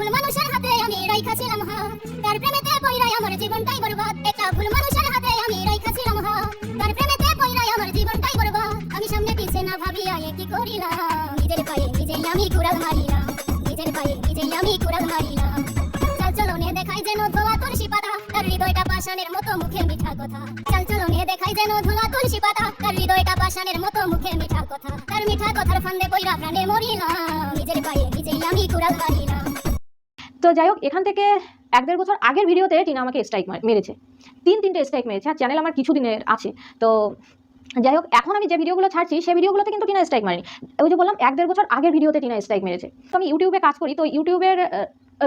ভুল মানুষের হাতে আমি রাইখা ছিলাম হাত তার প্রেমেতে পইরাই আমার জীবনটাই বরবাদ। একটা ভুল মানুষের হাতে আমি রাইখা ছিলাম হাত তার প্রেমেতে পইরাই আমার জীবনটাই বরবাদ। আমি সামনে পিছে না ভাবিয়া এ কি করিলাম? নিজের পায়ে নিজেই আমি কুড়াল মারিলাম। নিজের পায়ে নিজেই আমি কুড়াল মারিলাম। চাল চলনে দেখাই যেন ধোয়া তুলসী পাতা। তার হৃদয়টা পাষাণের মতো মুখে মিঠা কথা। চাল চলনে দেখাই যেন ধোয়া তুলসী পাতা। তার হৃদয়টা পাষাণের মতো মুখে মিঠা কথা। তার মিঠা কথার ফান্দে পইরা প্রাণে মরিলাম। নিজের পায়ে নিজেই আমি কুড়াল মারিলাম। তো যাই হোক, এখান থেকে এক দেড় বছর আগের ভিডিওতে টিনা আমাকে স্ট্রাইক মেরেছে। তিন তিনটে স্ট্রাইক মেরেছে, আর চ্যানেল আমার কিছু দিনের আছে। তো যাই হোক, এখন আমি যে ভিডিওগুলো ছাড়ছি সেই ভিডিওগুলোতে কিন্তু টিনা স্ট্রাইক মারেনি। ওই যে বললাম, এক দেড় বছর আগের ভিডিওতে টিনা স্ট্রাইক মেরেছে। তো আমি ইউটিউবে কাজ করি, তো ইউটিউবের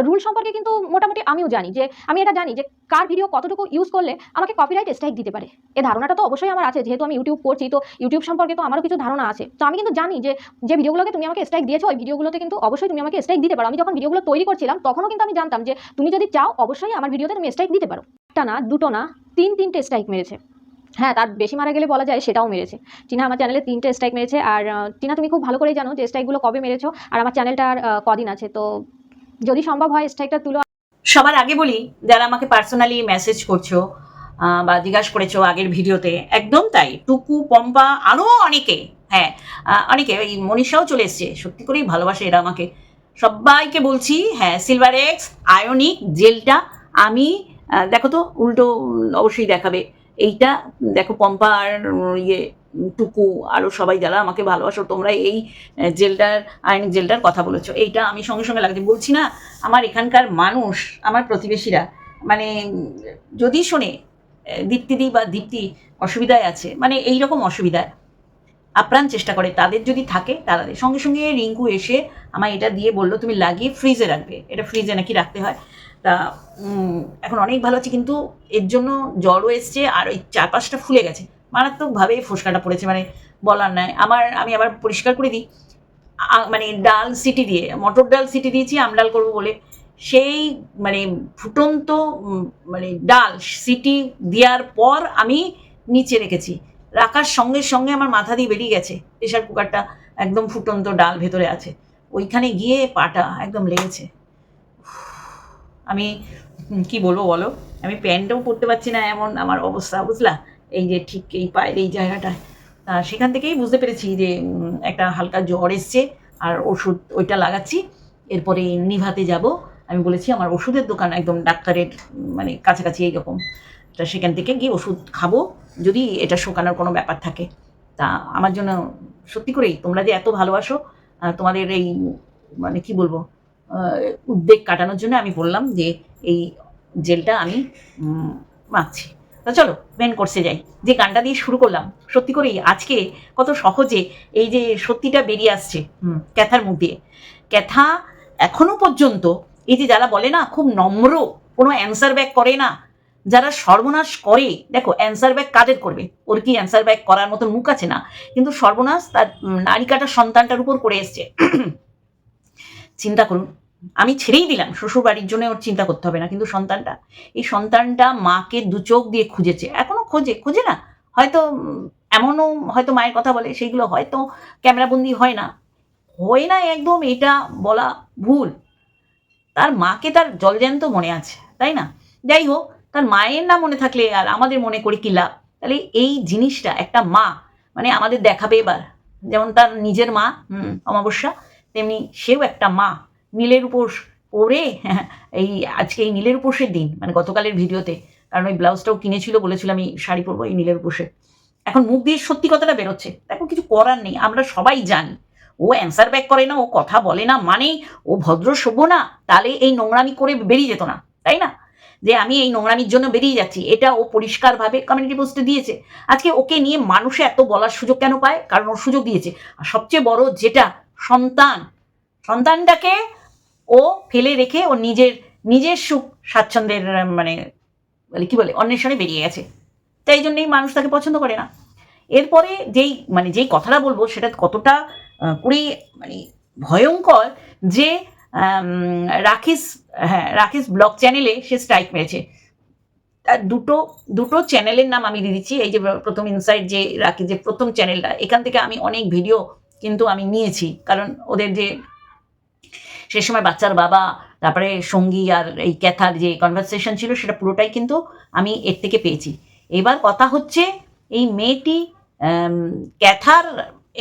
রুল সম্পর্কে কিন্তু মোটামুটি আমিও জানি যে, আমি এটা জানি যে, কার ভিডিও কতটুকু ইউজ করলে আমাকে কপিরাইট স্ট্রাইক দিতে পারে। এ ধারণাটা তো অবশ্যই আমার আছে, যেহেতু আমি ইউটিউব করছি, তো ইউটিউব সম্পর্কে তো আমারও কিছু ধারণা আছে। তো আমি কিন্তু জানি যে যে ভিডিওগুলোকে তুমি আমাকে স্ট্রাইক দিয়েছ, ওই ভিডিওগুলোতে কিন্তু অবশ্যই তুমি আমাকে স্ট্রাইক দিতে পারো। আমি যখন ভিডিওগুলো তৈরি করছিলাম, তখনও কিন্তু আমি জানতাম যে, তুমি যদি চাও, অবশ্যই আমার ভিডিওতে তুমি স্ট্রাইক দিতে পারো। একটা না, দুটো না, তিন তিনটে স্ট্রাইক মেরেছে। হ্যাঁ তার বেশি মারা গেলে বলা যায় সেটাও মেরেছে। টিনা আমার চ্যানেলে তিনটে স্ট্রাইক মেরেছে। আর টিনা তুমি খুব ভালো করেই জানো যে স্ট্রাইকগুলো কবে মেরেছো। আর আমার চ্যানেলটার কদিন আছে, তো যদি সম্ভব হয় স্ট্রাইকটা তুলো। সবার আগে বলি, যারা আমাকে পার্সোনালি মেসেজ করছ বা জিজ্ঞাসা করেছ আগের ভিডিওতে, একদম তাই। টুকু, পম্পা আরও অনেকে হ্যাঁ অনেকে ওই মনীষাও চলে এসছে, সত্যি করেই ভালোবাসে এরা আমাকে। সবাইকে বলছি হ্যাঁ সিলভার এক্স আয়নিক জেলটা আমি দেখো তো, উল্টো অবশ্যই দেখাবে। এইটা, দেখো পম্পা আর ইয়ে টুকু আরও সবাই যারা আমাকে ভালোবাসো, তোমরা এই জেলটার আয়নিক জেলটার কথা বলেছ। এইটা আমি সঙ্গে সঙ্গে লাগাতে বলছি না, আমার এখানকার মানুষ, আমার প্রতিবেশীরা মানে যদি শোনে দীপ্তিদি বা দীপ্তি অসুবিধায় আছে মানে এই রকম অসুবিধায় আপ্রাণ চেষ্টা করে, তাদের যদি থাকে, তারা সঙ্গে সঙ্গে রিঙ্কু এসে আমায় এটা দিয়ে বলল, তুমি লাগিয়ে ফ্রিজে রাখবে। এটা ফ্রিজে নাকি রাখতে হয়। তা এখন অনেক ভালো আছে, কিন্তু এর জন্য জ্বরও এসছে, আর ওই চারপাশটা ফুলে গেছে। মারাত্মকভাবে ফোসকাটা পড়েছে মানে বলার নয় আমার আমি আবার পরিষ্কার করে দিই। মানে ডাল সিটি দিয়ে, মটর ডাল সিটি দিয়েছি আমডাল করব বলে। সেই মানে ফুটন্ত মানে ডাল সিটি দেওয়ার পর আমি নিচে রেখেছি। রাখার সঙ্গে সঙ্গে আমার মাথা দিয়ে বেরিয়ে গেছে। প্রেশার কুকারটা একদম ফুটন্ত ডাল ভেতরে আছে। ওইখানে গিয়ে পাটা একদম লেগেছে। আমি কি বলব বলো? আমি প্যান্টও পরতে পারছি না এমন আমার অবস্থা, বুঝলা? এই যে ঠিক এই পায়ের এই জায়গাটায়। তা সেখান থেকেই বুঝতে পেরেছি যে একটা হালকা জ্বর এসছে আর ওষুধ ওইটা লাগাচ্ছি। এরপরে নিভাতে যাব। আমি বলেছি আমার ওষুধের দোকান একদম ডাক্তারের মানে কাছাকাছি এইরকম। তা সেখান থেকে গিয়ে ওষুধ খাব, যদি এটা শোকানোর কোনো ব্যাপার থাকে। তা আমার জন্য সত্যি করেই তোমরা যে এত ভালোবাসো তোমাদের এই মানে কি বলব উদ্বেগ কাটানোর জন্য আমি বললাম যে এই জেলটা আমি মাখছি। তা চলো মেন কোর্সে যাই। যে গানটা দিয়ে শুরু করলাম, সত্যি করেই আজকে কত সহজে এই যে সত্যিটা বেরিয়ে আসছে ক্যাথার মুখ দিয়ে। ক্যাথা এখনও পর্যন্ত, এই যে যারা বলে না, খুব নম্র, কোনো অ্যান্সার ব্যাক করে না যারা সর্বনাশ করে, দেখো অ্যান্সার ব্যাক কাদের করবে? ওর কি অ্যান্সার ব্যাক করার মতন মুখ আছে না? কিন্তু সর্বনাশ তার নারী কাটার সন্তানটার উপর করে এসছে। চিন্তা করুন, আমি ছেড়েই দিলাম শ্বশুর বাড়ির জন্য ওর চিন্তা করতে হবে না, কিন্তু সন্তানটা, এই সন্তানটা মাকে দু চোখ দিয়ে খুঁজেছে। এখনও খোঁজে খোঁজে না। হয়তো এমনও হয়তো মায়ের কথা বলে, সেইগুলো হয়তো ক্যামেরাবন্দি হয় না। হয় না একদম এটা বলা ভুল। তার মাকে তার জলজ্যান্ত মনে আছে, তাই না? যাই হোক তার মায়ের না মনে থাকলে আর আমাদের মনে করি কি লাভ? তাহলে এই জিনিসটা, একটা মা মানে আমাদের দেখাবে এবার। যেমন তার নিজের মা, হুম, অমাবস্যা, তেমনি সেও একটা মা। নীলের উপোস পরে, এই আজকে এই নীলের উপোসের দিন মানে গতকালের ভিডিওতে। কারণ ওই ব্লাউজটাও কিনেছিল, বলেছিল আমি শাড়ি পরবো এই নীলের উপোসে। এখন মুখ দিয়ে সত্যি কথাটা বেরোচ্ছে। এখন কিছু করার নেই, আমরা সবাই জানি। ও অ্যান্সার ব্যাক করে না, ও কথা বলে না মানে ও ভদ্র সভ্য না, তাহলে এই নোংরামি করে বেরিয়ে যেত না, তাই না? যে আমি এই নোংরামির জন্য বেরিয়ে যাচ্ছি, এটা ও পরিষ্কারভাবে কমিউনিটি পোস্টে দিয়েছে। আজকে ওকে নিয়ে মানুষে এত বলার সুযোগ কেন পায়? কারণ ওর সুযোগ দিয়েছে। আর সবচেয়ে বড় যেটা, সন্তান। সন্তানটাকে ও ফেলে রেখে ও নিজের নিজের সুখ স্বাচ্ছন্দ্যের মানে বলে কি বলে, অন্বেষণে বেরিয়ে গেছে। তাই জন্যই মানুষ তাকে পছন্দ করে না। এরপরে যেই মানে যেই কথাটা বলব, সেটা কতটা করে মানে ভয়ঙ্কর যে রাকেশ হ্যাঁ রাকেশ ব্লগ চ্যানেলে সে স্ট্রাইক মেরেছে। তার দুটো দুটো চ্যানেলের নাম আমি দিয়ে দিচ্ছি। এই যে প্রথম ইনসাইড যে রাকেশ, যে প্রথম চ্যানেলটা, এখান থেকে আমি অনেক ভিডিও কিন্তু আমি নিয়েছি। কারণ ওদের যে সে সময় বাচ্চার বাবা, তারপরে সঙ্গী আর এই ক্যাথার যে কনভারসেশন ছিল, সেটা পুরোটাই কিন্তু আমি এর থেকে পেয়েছি। এবার কথা হচ্ছে, এই মেয়েটি ক্যাথার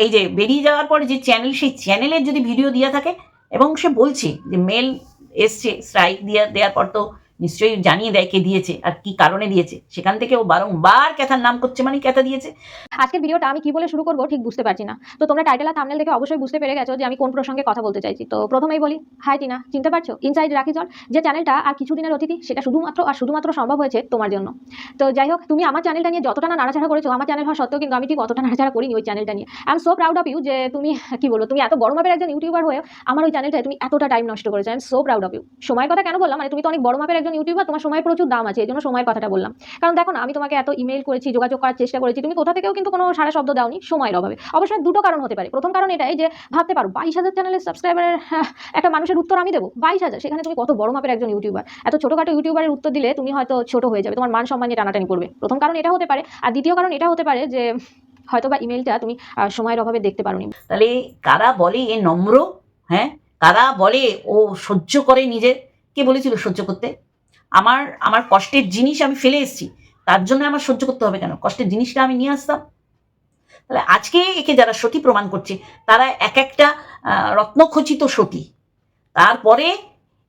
এই যে বেরিয়ে যাওয়ার পর যে চ্যানেল সেই চ্যানেলের যদি ভিডিও দেওয়া থাকে এবং সে বলছে যে মেল এসছে স্ট্রাইক দিয়ে দেওয়ার পর তো নিশ্চয়ই জানিয়ে দেয় কে দিয়েছে আর কি কারণে দিয়েছে। সেখান থেকে ও বারংবার ক্যাথার নাম করছে মানে ক্যাথা দিয়েছে। আজকের ভিডিওটা আমি কি বলে শুরু করব ঠিক বুঝতে পারছি না। তো তোমরা টাইটেল আর থামনেল দেখে অবশ্যই বুঝতে পেরে গেছো যে আমি কোন প্রসঙ্গে কথা বলতে চাইছি। তো প্রথমেই বলি হাই টিনা, চিনতে পারছ? ইনসাইড রাখি জল যে চ্যানেলটা আর কিছুদিনের অতিথি, সেটা শুধুমাত্র আর শুধুমাত্র সম্ভব হয়েছে তোমার জন্য। তো যাই হোক, তুমি আমার চ্যানেলটা নিয়ে যতটা নাড়াচাড়া করেছ, আমার চ্যানেল হওয়া সত্ত্বেও কিন্তু আমি ঠিক অতটা নাড়াচাড়া করিনি ওই চ্যানেলটা নিয়ে। I am so proud of you যে তুমি, কি বলব, তুমি এত বড় মাপের একজন ইউটিউবার হয়ে আমার ওই চ্যানেলটায় তুমি এতটা টাইম নষ্ট করেছ। I am so proud of you সময় কথা কেন বললাম? মানে তুমি তো অনেক বড় মাপের একজন ইউটিউবার তোমার সময় প্রচুর দাম আছে, এই জন্য সময়ের কথাটা বললাম। কারণ দেখো আমি তোমাকে এত ইমেল করেছি, যোগাযোগ করার চেষ্টা করেছি, তুমি কোথা থেকেও কিন্তু কোনো সারা শব্দ দাওনি, সময়ের অভাবে। অবশ্যই দুটো কারণ হতে পারে। প্রথম কারণ এটাই যে, ভাবতে পারো, বাইশ হাজার চ্যানেলের সাবস্ক্রাইবারের একটা মানুষের উত্তর আমি দেবো। বাইশ হাজার, সেখানে তুমি কত বড় মাপের একজন ইউটিউবার এত ছোটোখাটো ইউটিউবারের উত্তর দিলে তুমি হয়তো ছোট হয়ে যাবে, তোমার মান সম্মান নিয়ে টানাটানি করবে। প্রথম কারণ এটা হতে পারে, আর দ্বিতীয় কারণ এটা হতে পারে যে হয়তো বা ইমেলটা তুমি সময়ের অভাবে দেখতে পারোনি। তাহলে কারা বলে এ নম্র? হ্যাঁ কারা বলে ও সহ্য করে নিজের? কে বলেছিল সহ্য করতে? আমার আমার কষ্টের জিনিস আমি ফেলে এসেছি, তার জন্য আমার সহ্য করতে হবে কেন? কষ্টের জিনিসটা আমি নিয়ে আসতাম। তাহলে আজকে একে যারা সতী প্রমাণ করছে, তারা এক একটা রত্নখচিত সতী। তারপরে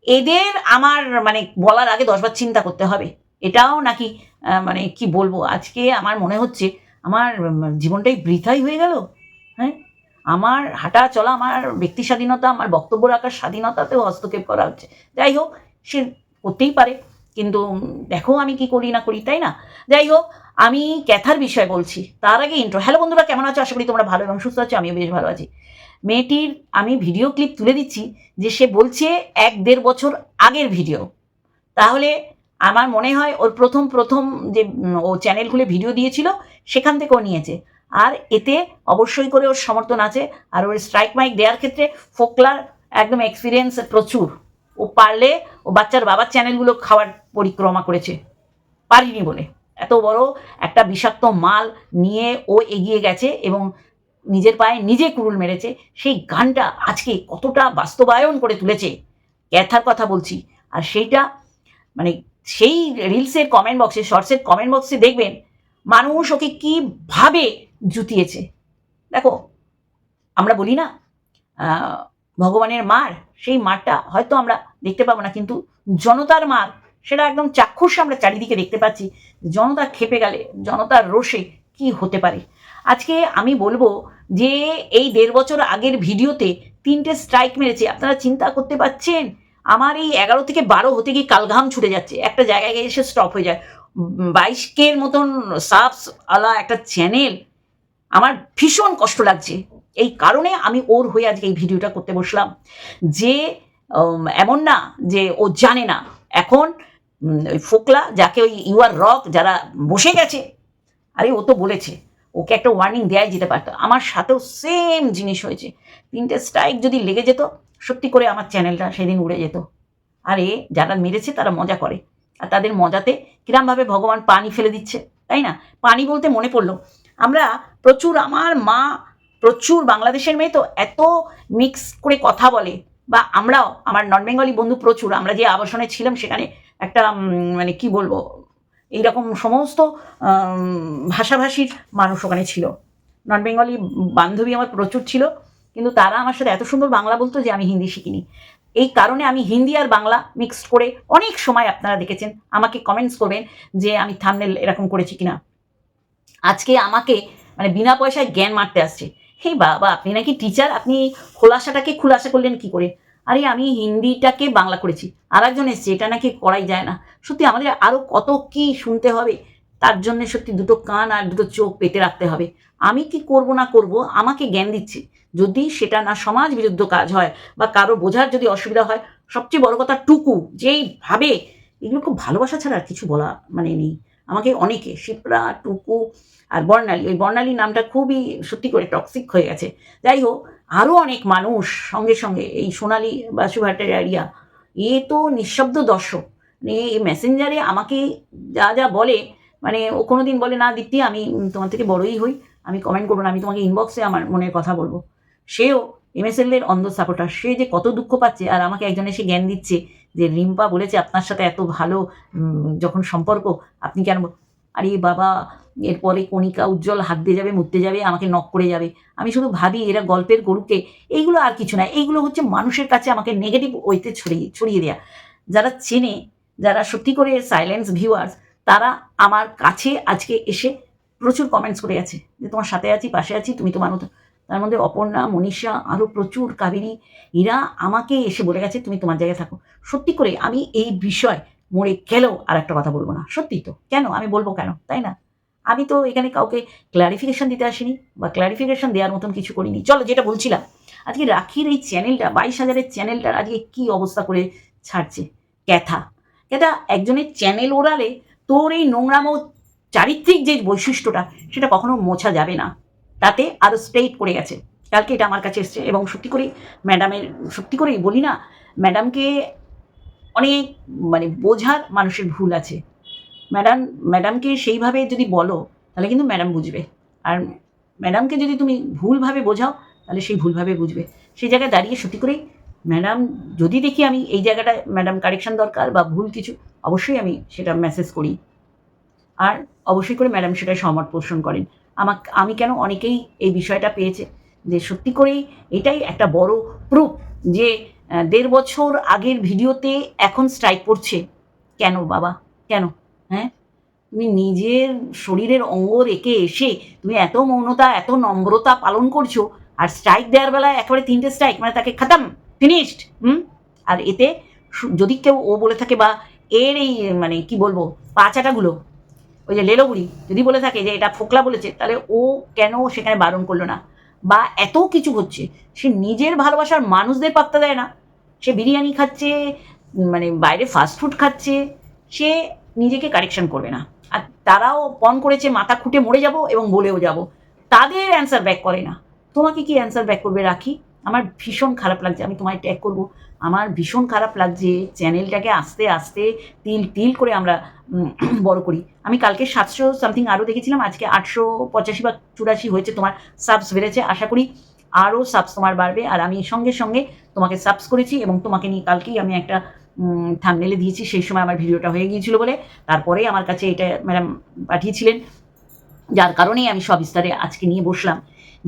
এদের আমার মানে বলার আগে দশবার চিন্তা করতে হবে। এটাও নাকি মানে কি বলব? আজকে আমার মনে হচ্ছে, আমার জীবনটাই বৃথাই হয়ে গেল। হ্যাঁ? আমার হাঁটা চলা, আমার ব্যক্তি স্বাধীনতা, আমার বক্তব্য রাখার স্বাধীনতাতেও হস্তক্ষেপ করা হচ্ছে। যাই হোক, সে করতেই পারে। কিন্তু দেখো আমি কি করি না করি, তাই না? যাই হোক আমি ক্যাথার বিষয়ে বলছি। তার আগে ইন্ট্রো হ্যালো বন্ধুরা, কেমন আছো? আশা করি তোমরা ভালো এবং সুস্থ আছো, আমিও বেশ ভালো আছি। মেয়েটির আমি ভিডিও ক্লিপ তুলে দিচ্ছি, যে সে বলছে এক দেড় বছর আগের ভিডিও তাহলে আমার মনে হয় ওর প্রথম প্রথম যে ও চ্যানেল খুলে ভিডিও দিয়েছিল, সেখান থেকে ও নিয়েছে। আর এতে অবশ্যই করে ওর সমর্থন আছে, আর ওর স্ট্রাইক মাইক দেওয়ার ক্ষেত্রে ফোকলার একদম এক্সপিরিয়েন্স প্রচুর। ও পারলে ও বাচ্চার বাবার চ্যানেলগুলো খাওয়ার পরিক্রমা করেছে। পারিনি বলে। এত বড় একটা বিষাক্ত মাল নিয়ে ও এগিয়ে গেছে এবং নিজের পায়ে নিজে কুরুল মেরেছে। সেই গানটা আজকে কতটা বাস্তবায়ন করে তুলেছে, ক্যাথার কথা বলছি। আর সেইটা মানে সেই রিলসের কমেন্ট বক্সে শর্টসের কমেন্ট বক্সে দেখবেন মানুষ ওকে কীভাবে জুতিয়েছে। দেখো, আমরা বলি না ভগবানের মার, সেই মারটা হয়তো আমরা দেখতে পাবো না, কিন্তু জনতার মার, সেটা একদম চাক্ষুষ আমরা চারিদিকে দেখতে পাচ্ছি। জনতা খেপে গেলে, জনতার রোষে কি হতে পারে? আজকে আমি বলব যে, এই দেড় বছর আগের ভিডিওতে তিনটে স্ট্রাইক মেরেছে। আপনারা চিন্তা করতে পারছেন? আমার এই এগারো থেকে বারো হতে গিয়ে কালঘাম ছুটে যাচ্ছে। একটা জায়গায় গিয়ে এসে স্টপ হয়ে যায়। বাইশ কের মতন সাবস আলা একটা চ্যানেল আমার ভীষণ কষ্ট লাগছে। এই কারণে আমি ওর হয়ে আজকে এই ভিডিওটা করতে বসলাম। যে এমন না যে ও জানে না। এখন ওই ফোকলা, যাকে ওই ইউআর রক যারা বসে গেছে, আরে ও তো বলেছে, ওকে একটা ওয়ার্নিং দেওয়াই যেতে পারতো। আমার সাথেও সেম জিনিস হয়েছে। তিনটে স্ট্রাইক যদি লেগে যেত, সত্যি করে আমার চ্যানেলটা সেদিন উড়ে যেত। আরে, যারা মেরেছে তারা মজা করে। আর তাদের মজাতে কিরমভাবে ভগবান পানি ফেলে দিচ্ছে, তাই না? পানি বলতে মনে পড়ল। আমরা প্রচুর, আমার মা প্রচুর বাংলাদেশের মেয়ে তো এত মিক্স করে কথা বলে। বা আমরাও, আমার নন বেঙ্গলি বন্ধু প্রচুর, আমরা যে আবাসনে ছিলাম সেখানে একটা মানে কি বলব, এইরকম সমস্ত ভাষাভাষীর মানুষ ওখানে ছিল। নন বেঙ্গলি বান্ধবী আমার প্রচুর ছিল, কিন্তু তারা আমার সাথে এত সুন্দর বাংলা বলতো যে আমি হিন্দি শিখিনি। এই কারণে আমি হিন্দি আর বাংলা মিক্সড করে অনেক সময় আপনারা দেখেছেন, আমাকে কমেন্টস করবেন যে আমি থামনেল এরকম করেছি কিনা। আজকে আমাকে মানে বিনা পয়সায় জ্ঞান মারতে আসছে। হে বাবা, আপনি নাকি টিচার আপনি খোলাসাটাকে খুলাসা করলেন কি করে? আরে, আমি হিন্দিটাকে বাংলা করেছি। আর একজন এসছে, এটা নাকি করাই যায় না। সত্যি আমাদের আরও কত কি শুনতে হবে? তার জন্য সত্যি দুটো কান আর দুটো চোখ পেতে রাখতে হবে। আমি কি করব না করব? আমাকে জ্ঞান দিচ্ছে। যদি সেটা না সমাজ বিরুদ্ধ কাজ হয় বা কারও বোঝার যদি অসুবিধা হয়, সবচেয়ে বড় কথা টুকু, যেই ভাবে, এগুলো খুব ভালোবাসা ছাড়া আর কিছু বলা মানে নেই। আমাকে অনেকে, শিপ্রা, টুকু আর বর্ণালী, ওই বর্ণালী নামটা খুবই সত্যি করে টক্সিক হয়ে গেছে। যাই হোক আরও অনেক মানুষ সঙ্গে সঙ্গে এই সোনালি বাসুঘাটের এরিয়া এ তো নিঃশব্দ দর্শক। মানে এই মেসেঞ্জারে আমাকে যা যা বলে মানে ও কোনো দিন বলে, না দীপ্তি, আমি তোমার থেকে বড়ই হই, আমি কমেন্ট করব না, আমি তোমাকে ইনবক্সে আমার মনের কথা বলব। সেও এমএসএল এর অন্ধ সাপোর্টার সে যে কত দুঃখ পাচ্ছে, আর আমাকে একজন এসে জ্ঞান দিচ্ছে যে রিম্পা বলেছে আপনার সাথে এত ভালো যখন সম্পর্ক, আপনি কেন আরে বাবা, এরপরে কণিকা উজ্জ্বল হাত দিয়ে যাবে মুততে যাবে, আমাকে নক করে যাবে। আমি শুধু ভাবি এরা গল্পের গরুকে, এইগুলো আর কিছু না, এইগুলো হচ্ছে মানুষের কাছে আমাকে নেগেটিভ ওইতে ছড়িয়ে ছড়িয়ে দেয়া। যারা চেনে, যারা সত্যি করে সাইলেন্স ভিউয়ার্স তারা আমার কাছে আজকে এসে প্রচুর কমেন্টস করে গেছে যে তোমার সাথে আছি, পাশে আছি, তুমি তোমার মতো তার মধ্যে অপর্ণা, মনীষা আরও প্রচুর কাবেরী। এরা আমাকে এসে বলে গেছে, তুমি তোমার জায়গায় থাকো। সত্যি করে আমি এই বিষয় মরে গেলেও আর একটা কথা বলব না। সত্যি তো। কেন? আমি বলব কেন? তাই না? আমি তো এখানে কাউকে ক্লারিফিকেশন দিতে আসিনি বা ক্লারিফিকেশন দেওয়ার মতন কিছু করিনি। চলো, যেটা বলছিলাম, আজকে রাখির এই চ্যানেলটা, বাইশ হাজারের চ্যানেলটার আজকে কী অবস্থা করে ছাড়ছে? ক্যাথা। ক্যাথা, একজনের চ্যানেল ওড়ালে তোর এই নোংরাম চারিত্রিক যে বৈশিষ্ট্যটা, সেটা কখনো মোছা যাবে না। তাতে আরও স্ট্রেইট পড়ে গেছে। কালকে এটা আমার কাছে এসছে এবং সত্যি করেই ম্যাডামের সত্যি করেই বলি না ম্যাডামকে অনেক মানে বোঝার মানুষের ভুল আছে। ম্যাডাম ম্যাডামকে সেইভাবে যদি বলো, তাহলে কিন্তু ম্যাডাম বুঝবে। আর ম্যাডামকে যদি তুমি ভুলভাবে বোঝাও, তাহলে সেই ভুলভাবে বুঝবে। সেই জায়গায় দাঁড়িয়ে সত্যি করেই ম্যাডাম যদি দেখি আমি এই জায়গাটায় ম্যাডাম কারেকশন দরকার বা ভুল কিছু, অবশ্যই আমি সেটা মেসেজ করি। আর অবশ্যই করে ম্যাডাম সেটাই সমর্থ পোষণ করেন। আমাক, আমি কেন অনেকেই এই বিষয়টা পেয়েছে যে সত্যি করেই এটাই একটা বড় প্রুফ যে দেড় বছর আগের ভিডিওতে এখন স্ট্রাইক পড়ছে কেন বাবা? কেন? হ্যাঁ? তুমি নিজের শরীরের অঙ্গ রেখে এসে তুমি এত মৌনতা, এত নম্রতা পালন করছ আর স্ট্রাইক দেওয়ার বেলায় একেবারে তিনটে স্ট্রাইক মানে তাকে খাতাম ফিনিশড হুম? আর এতে যদি কেউ ও বলে থাকে বা এর এই মানে কি বলব পাচাটাগুলো ওই যে লেলোগুড়ি যদি বলে থাকে যে এটা ফোকলা বলেছে, তাহলে ও কেন সেখানে বারণ করল না? বা এত কিছু হচ্ছে, সে নিজের ভালোবাসার মানুষদের পাত্তা দেয় না। সে বিরিয়ানি খাচ্ছে মানে বাইরে ফাস্ট ফুড খাচ্ছে, সে নিজেকে কারেকশন করবে না। আর তারাও পণ করেছে, মাথা খুঁটে মরে যাব এবং বলেও যাব। তাদের অ্যান্সার ব্যাক করে না। তোমাকে কি অ্যান্সার ব্যাক করবে রাখি? আমার ভীষণ খারাপ লাগছে, আমি তোমায় ট্যাগ করব। আমার ভীষণ খারাপ লাগছে, চ্যানেলটাকে আস্তে আস্তে তিল তিল করে আমরা বড় করি। আমি কালকে সাতশো সামথিং আরও দেখেছিলাম, আজকে আটশো পঁচাশি বা চুরাশি হয়েছে তোমার সাবস বেড়েছে, আশা করি আরও সাবস তোমার বাড়বে। আর আমি সঙ্গে সঙ্গে তোমাকে সাবস করেছি এবং তোমাকে নিয়ে কালকেই আমি একটা থামনেলে দিয়েছি, সেই সময় আমার ভিডিওটা হয়ে গিয়েছিল বলে। তারপরেই আমার কাছে এটা ম্যাডাম পাঠিয়েছিলেন, যার কারণেই আমি সবিস্তারে আজকে নিয়ে বসলাম।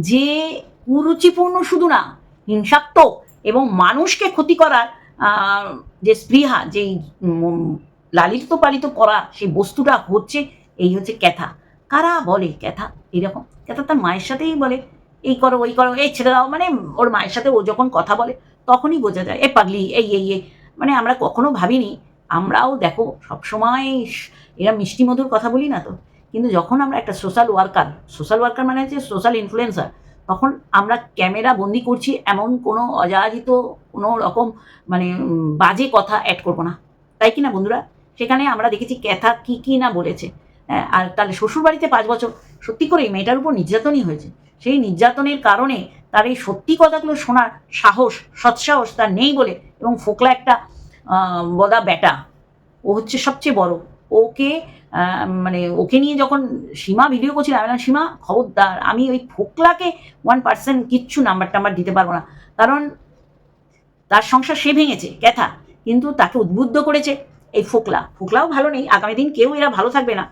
যে কুরুচিপূর্ণ শুধু না, হিংসাত্মক এবং মানুষকে ক্ষতি করার যে স্পৃহা, যেই লালিত পালিত করা সেই বস্তুটা হচ্ছে, এই হচ্ছে ক্যাথা। কারা বলে ক্যাথা? এরকম ক্যাথা তার মায়ের সাথেই বলে, এই করো, ওই করো, এই ছেড়ে দাও। মানে ওর মায়ের সাথে ও যখন কথা বলে, তখনই বোঝা যায়, এ পাগলি, এই এই এই। মানে আমরা কখনো ভাবিনি, আমরাও দেখো, সবসময় এরা মিষ্টি মধুর কথা বলি না তো। কিন্তু যখন আমরা একটা সোশ্যাল ওয়ার্কার সোশ্যাল ওয়ার্কার মানে হচ্ছে সোশ্যাল ইনফ্লুয়েন্সার তখন আমরা ক্যামেরা বন্দি করছি এমন কোনো অযাচিত কোনো রকম মানে বাজে কথা অ্যাড করব না। তাই কি না বন্ধুরা? সেখানে আমরা দেখেছি ক্যাথা কি কি না বলেছে। হ্যাঁ, আর তাহলে শ্বশুরবাড়িতে পাঁচ বছর সত্যি করে মেয়েটার উপর নির্যাতনই হয়েছে। সেই নির্যাতনের কারণে তার এই সত্যি কথাগুলো শোনার সাহস সৎসাহস তার নেই বলে এবং ফোকলা একটা বদা ব্যাটা ও হচ্ছে সবচেয়ে বড়। ওকে মানে ওকে নিয়ে যখন সীমা ভিডিও করছিল, আমি সীমা, খবরদার, আমি ওই ফোকলাকে ওয়ান পার্সেন্ট কিচ্ছু নাম্বার টাম্বার দিতে পারব না। কারণ তার সংসার সে ভেঙেছে ক্যাথা কিন্তু তাকে উদ্বুদ্ধ করেছে এই ফোকলা। ফোকলাও ভালো নেই, আগামী দিন কেউ এরা ভালো থাকবে না।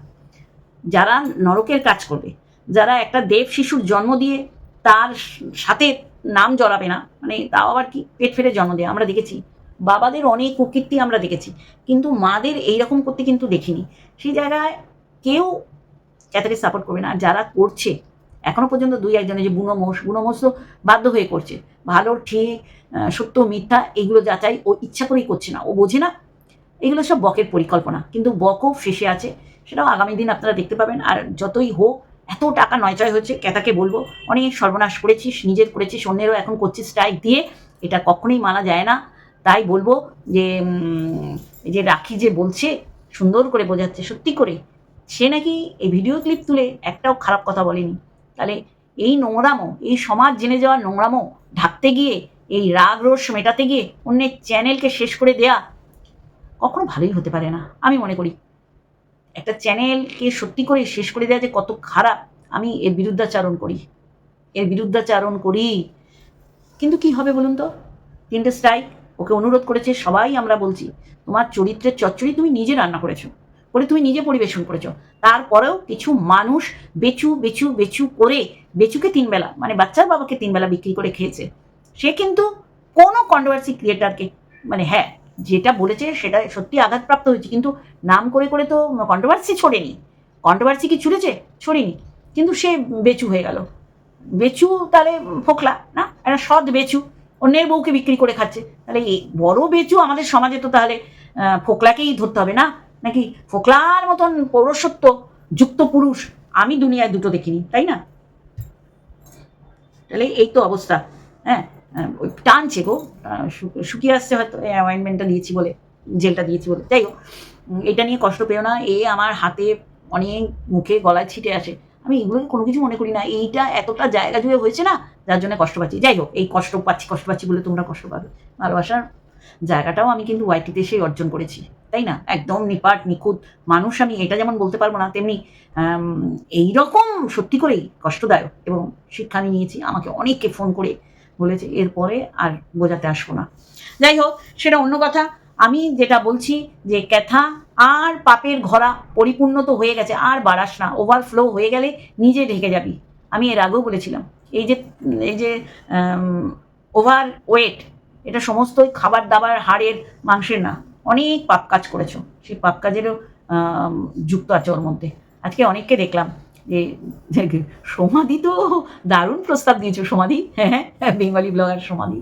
যারা নরকের কাজ করবে, যারা একটা দেব শিশুর জন্ম দিয়ে তার সাথে নাম জড়াবে না মানে তাও আবার কি পেট ফেটে জন্ম দেয়, আমরা দেখেছি। বাবাদের অনেক কুকীর্তি আমরা দেখেছি, কিন্তু মাদের এইরকম করতে কিন্তু দেখিনি। সেই জায়গায় কেউ ক্যাথাকে সাপোর্ট করবে না। যারা করছে, এখনও পর্যন্ত দুই একজনে, যে বুনো মোষ বুনো মোষ তো বাধ্য হয়ে করছে। ভালো, ঠিক সত্য, মিথ্যা, এগুলো যাচাই ও ইচ্ছা করেই করছে না। ও বোঝে না, এগুলো সব বকের পরিকল্পনা। কিন্তু বকও শেষে আছে, সেটাও আগামী দিন আপনারা দেখতে পাবেন। আর যতই হোক, এত টাকা নয়চয় হচ্ছে ক্যাতাকে বলব, অনেক সর্বনাশ করেছিস, নিজের করেছিস, অন্যেরও এখন করছিস স্ট্রাইক দিয়ে, এটা কখনোই মানা যায় না। তাই বলব যে যে রাখি যে বলছে, সুন্দর করে বোঝাচ্ছে, সত্যি করে, সে নাকি এই ভিডিও ক্লিপ তুলে একটাও খারাপ কথা বলেনি। তাহলে এই নোংরামো, এই সমাজ জেনে যাওয়া নোংরামো ঢাকতে গিয়ে, এই রাগ রোষ মেটাতে গিয়ে অন্যের চ্যানেলকে শেষ করে দেয়া কখনো ভালোই হতে পারে না, আমি মনে করি। একটা চ্যানেলকে সত্যি করে শেষ করে দেওয়া যে কত খারাপ, আমি এর বিরুদ্ধাচারণ করি। এর বিরুদ্ধাচারণ করি। কিন্তু কি হবে বলুন তো? তিনটে স্ট্রাইক ওকে অনুরোধ করেছে, সবাই আমরা বলছি, তোমার চরিত্রের চচ্চড়ি তুমি নিজে রান্না করেছ, করে তুমি নিজে পরিবেশন করেছ। তারপরেও কিছু মানুষ বেচু বেচু বেচু করে, বেচুকে তিনবেলা মানে বাচ্চার বাবাকে তিনবেলা বিক্রি করে খেয়েছে। সে কিন্তু কোনো কন্ট্রোভার্সি ক্রিয়েটারকে মানে হ্যাঁ যেটা বলেছে সেটা সত্যি আঘাতপ্রাপ্ত হয়েছে, কিন্তু নাম করে করে তো কন্ট্রোভার্সি ছড়েনি। কন্ট্রোভার্সি কি ছুড়েছে? ছড়িনি। কিন্তু সে বেচু হয়ে গেল। বেচু তাহলে ফোকলা, না? একটা সৎ বেচু। অন্যের বউকে বিক্রি করে খাচ্ছে। তাহলে এই বড় বেচু আমাদের সমাজে তো তাহলে ফোকলাকেই ধরতে হবে না? নাকি ফোকলার মতন পৌরসত্ব, যুক্ত পুরুষ, আমি দুনিয়ায় দুটো দেখিনি, তাই না? তাহলে এই তো অবস্থা। হ্যাঁ ওই টানছে গো। শুকিয়ে আসছে হয়তো অ্যাপয়েন্টমেন্টটা দিয়েছি বলে, জেলটা দিয়েছি বলে। যাই হোক এটা নিয়ে কষ্ট পেও না। এ আমার হাতে অনেক মুখে গলায় ছিটে আসে। আমি এগুলোকে কোনো কিছু মনে করি না। এইটা এতটা জায়গা জুড়ে হয়েছে না, যার জন্য কষ্ট পাচ্ছি। যাই হোক, এই কষ্ট পাচ্ছি কষ্ট পাচ্ছি বলে তোমরা কষ্ট পাবে। ভালোবাসার জায়গাটাও আমি কিন্তু ওয়াইটিতে সেই অর্জন করেছি, তাই না? একদম নিপাট, নিখুঁত মানুষ আমি এটা যেমন বলতে পারব না, তেমনি এই রকম সত্যি করেই কষ্টদায়ক এবং শিক্ষা আমি নিয়েছি। আমাকে অনেককে ফোন করে বলেছে, এরপরে আর বোঝাতে আসব না। যাই হোক, সেটা অন্য কথা। আমি যেটা বলছি যে, ক্যাথা আর পাপের ঘরা পরিপূর্ণ তো হয়ে গেছে, আর বাড়াস না ওভারফ্লো হয়ে গেলে নিজে ঢেকে যাবি। আমি এর আগেও বলেছিলাম, এই যে এই যে ওভার ওয়েট এটা সমস্ত খাবার দাবার হাড়ের মাংসের না, অনেক পাপ কাজ করেছ। সেই পাপ কাজেরও যুক্ত আছে ওর মধ্যে। আজকে অনেককে দেখলাম যে সমাধি তো দারুণ প্রস্তাব দিয়েছ সমাধি হ্যাঁ হ্যাঁ বেঙ্গলি ব্লগার সমাধি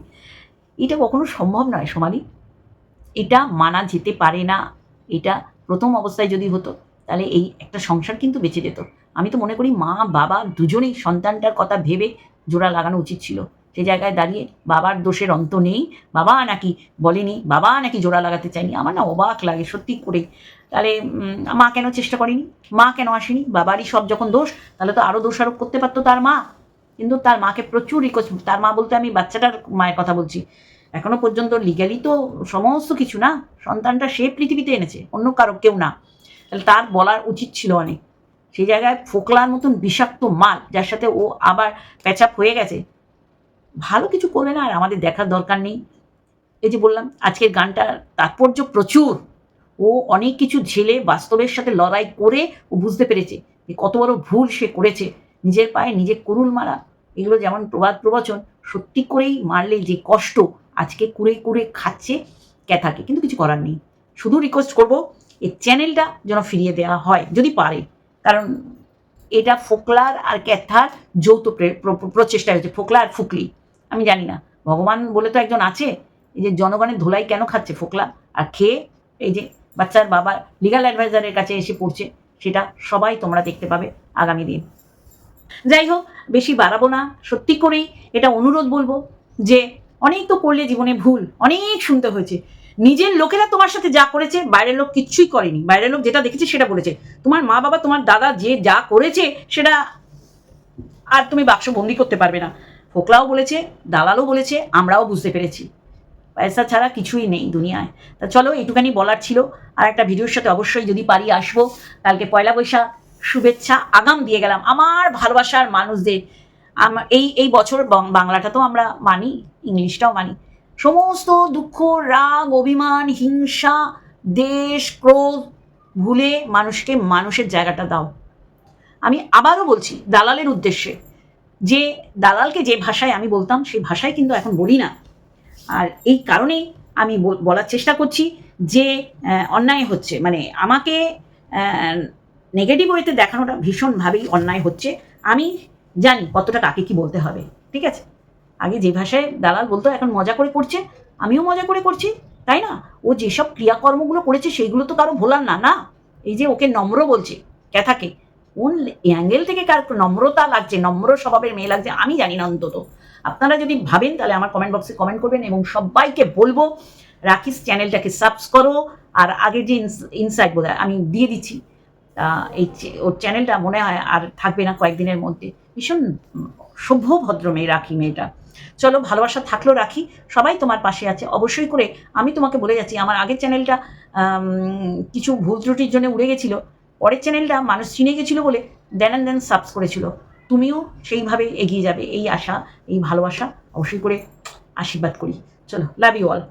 এটা কখনো সম্ভব নয় সমাধি এটা মানা যেতে পারে না। এটা প্রথম অবস্থায় যদি হতো, তাহলে এই একটা সংসার কিন্তু বেঁচে যেত। আমি তো মনে করি মা, বাবা দুজনেই সন্তানটার কথা ভেবে জোড়া লাগানো উচিত ছিল। সে জায়গায় দাঁড়িয়ে বাবার দোষের অন্ত নেই, বাবা নাকি বলেনি, বাবা নাকি জোড়া লাগাতে চায়নি। আমার না অবাক লাগে সত্যি করে। তাহলে মা কেন চেষ্টা করেনি? মা কেন আসেনি? বাবারই সব যখন দোষ, তাহলে তো আরও দোষারোপ করতে পারতো তার মা। কিন্তু তার মাকে প্রচুর রিকোয়েস্ট তার মা বলতে আমি বাচ্চাটার মায়ের কথা বলছি। এখনও পর্যন্ত লিগ্যালি তো সমস্ত কিছু না। সন্তানটা সে পৃথিবীতে এনেছে, অন্য কারও, কেউ না। তাহলে তার বলার উচিত ছিল অনেক। সেই জায়গায় ফোকলার মতন বিষাক্ত মাল, যার সাথে ও আবার প্যাচাপ হয়ে গেছে, ভালো কিছু করবে না আর আমাদের দেখার দরকার নেই। এই যে বললাম, আজকের গানটার তাৎপর্য প্রচুর। ও অনেক কিছু ঝেলে বাস্তবের সাথে লড়াই করে ও বুঝতে পেরেছে যে কত বড় ভুল সে করেছে। নিজের পায়ে নিজে কুরুল মারা এগুলো যেমন প্রবাদ প্রবচন সত্যি করেই মারলে যে কষ্ট আজকে কুড়ে কুড়ে খাচ্ছে ক্যাথাকে, কিন্তু কিছু করার নেই। শুধু রিকোয়েস্ট করব এই চ্যানেলটা যেন ফিরিয়ে দেওয়া হয়, যদি পারে। কারণ এটা ফোকলার আর ক্যাথার যৌথ প্রে- প্র- প্রচেষ্টা হয়েছে, ফোকলা আর ফুকলি। আমি জানি না। ভগবান বলে তো একজন আছে, এই যে জনগণের ধোলাই কেন খাচ্ছে ফোকলা? আর খেয়ে এই যে বাচ্চার বাবা লিগাল অ্যাডভাইজারের কাছে এসে পড়ছে, সেটা সবাই তোমরা দেখতে পাবে আগামী দিন। যাই হোক, বেশি বাড়াবো না। সত্যি করেই এটা অনুরোধ বলব যে অনেক তো করলে জীবনে ভুল, অনেক শুনতে হয়েছে। নিজের লোকেরা তোমার সাথে যা করেছে, বাইরের লোক কিচ্ছুই করেনি। বাইরের লোক যেটা দেখেছে সেটা বলেছে। তোমার মা বাবা, তোমার দাদা যে যা করেছে, সেটা আর তুমি বাক্স বন্দি করতে পারবে না। ফোকলাও বলেছে, দালালও বলেছে, আমরাও বুঝতে পেরেছি। পয়সা ছাড়া কিছুই নেই দুনিয়ায়। তা চলো, এইটুখানি বলার ছিল। আর একটা ভিডিওর সাথে অবশ্যই যদি পারি আসব। কালকে পয়লা বৈশাখ, শুভেচ্ছা, আগাম দিয়ে গেলাম। আমার ভালোবাসার মানুষদের এই এই বছর বাংলাটা তো আমরা মানি, ইংলিশটাও মানি। সমস্ত দুঃখ, রাগ, অভিমান, হিংসা, দেশ, ক্রোধ ভুলে মানুষকে মানুষের জায়গাটা দাও। আমি আবারও বলছি, দালালের উদ্দেশ্যে। যে দালালকে যে ভাষায় আমি বলতাম সেই ভাষায় কিন্তু এখন বলি না। আর এই কারণেই আমি বলার চেষ্টা করছি যে অন্যায় হচ্ছে। মানে আমাকে নেগেটিভ ওয়েতে দেখানোটা ভীষণভাবেই অন্যায় হচ্ছে। আমি জানি কতটা কাকে কি বলতে হবে, ঠিক আছে? আগে যে ভাষায় দালাল বলতো, এখন মজা করে করছে, আমিও মজা করে করছি, তাই না? ও যেসব ক্রিয়াকর্মগুলো করেছে সেইগুলো তো কারও ভোলার না না? এই যে ওকে নম্র বলছে, ক্যাথাকে, কোন অ্যাঙ্গেল থেকে কার নম্রতা লাগছে, নম্র স্বভাবের মেয়ে লাগছে, আমি জানি না অন্তত। আপনারা যদি ভাবেন, তাহলে আমার কমেন্ট বক্সে কমেন্ট করবেন এবং সবাইকে বলব রাখিস চ্যানেলটাকে সাবস করো, আর আগে যে ইনসাইট বোধ আমি দিয়ে দিচ্ছি এই ওর চ্যানেলটা মনে হয় আর থাকবে না কয়েকদিনের মধ্যে। ভীষণ সভ্য ভদ্র মেয়ে রাখি মেয়েটা। চলো, ভালোবাসা থাকল রাখি। সবাই তোমার পাশে আছে। অবশ্যই করে আমি তোমাকে বলে যাচ্ছি, আমার আগের চ্যানেলটা কিছু ভুল ত্রুটির জন্য উড়ে গেছিল। পরের চ্যানেলটা মানুষ চিনে গেছিল বলে দেন অ্যান্ড দেন সাবস করেছিল। তুমিও সেইভাবে এগিয়ে যাবে, এই আশা, এই ভালোবাসা। অবশ্যই করে আশীর্বাদ করি। চলো লাভ ইউ অল